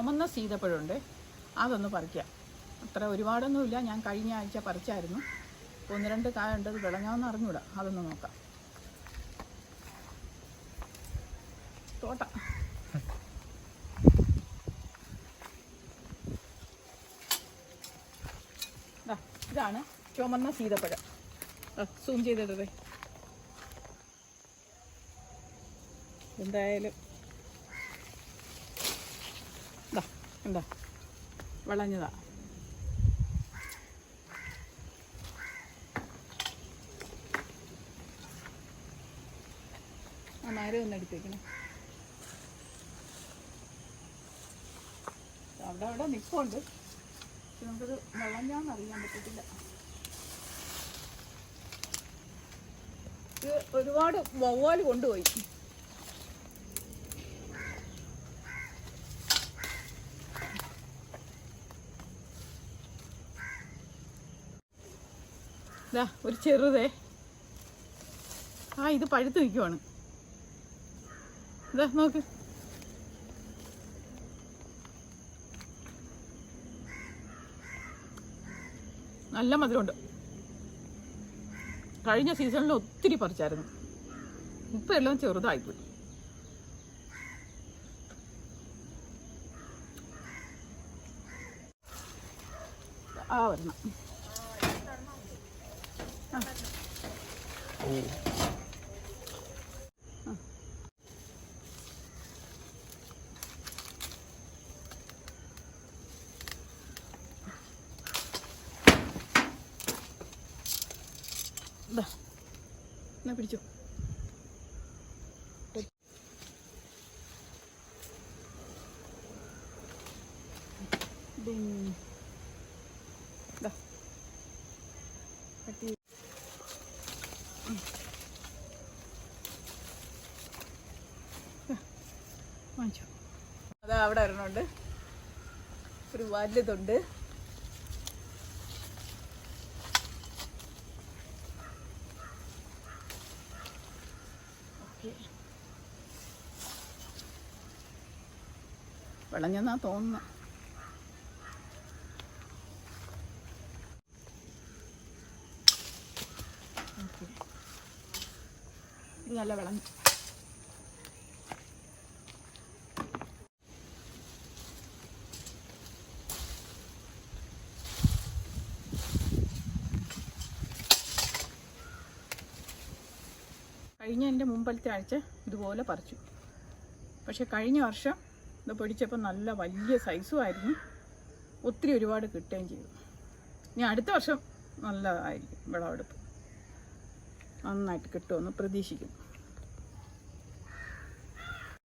ചുമന്ന സീതപ്പഴമുണ്ട്. അതൊന്ന് പറിക്കാം. അത്ര ഒരുപാടൊന്നുമില്ല. ഞാൻ കഴിഞ്ഞ ആഴ്ച പറിച്ചായിരുന്നു. ഒന്ന് രണ്ട് കായ ഉണ്ട്. അത് വിളഞ്ഞാന്ന് അറിഞ്ഞൂടാ. അതൊന്ന് നോക്കാം. തോട്ട. ഇതാണ് ചുമന്ന സീതപ്പഴം. സൂം ചെയ്തിടേ എന്തായാലും ഇതാ എന്താ വളഞ്ഞതാ. ആ നേരം ഒന്ന് എടുത്തേക്കണേ. അവിടെ അവിടെ നിൽപ്പുണ്ട് പക്ഷെ നമുക്കത് വിളഞ്ഞാന്ന് അറിയാൻ പറ്റത്തില്ല. ഇത് ഒരുപാട് വവ്വാൽ കൊണ്ടുപോയി. ദാ ഒരു ചെറുതേ. ആ ഇത് പഴുത്ത് നിൽക്കുവാണ് ഇതാ നോക്ക്. നല്ല മധുരമുണ്ട്. കഴിഞ്ഞ സീസണിൽ ഒത്തിരി പറിച്ചായിരുന്നു. ഇപ്പം എല്ലാം ചെറുതായിപ്പോയി. ആ വരണം. എന്നാ പിടിച്ചോ ഡിങ്. അതാ അവിടെ ഒരെണ്ണമുണ്ട്. ഒരു വലുതുണ്ട് വിളഞ്ഞെന്നാ തോന്നുന്നു ഓക്കേ. ഇത് നല്ല വിളഞ്ഞു കഴിഞ്ഞ എന്റെ മുമ്പലത്തെ ആഴ്ച ഇതുപോലെ പറിച്ചു. പക്ഷെ കഴിഞ്ഞ വർഷം ഇത് പൊടിച്ചപ്പോൾ നല്ല വലിയ സൈസും ആയിരുന്നു. ഒത്തിരി ഒരുപാട് കിട്ടുകയും ചെയ്തു. ഇനി അടുത്ത വർഷം നല്ലതായിരിക്കും വിളവെടുപ്പ്. നന്നായിട്ട് കിട്ടുമെന്ന് പ്രതീക്ഷിക്കുന്നു.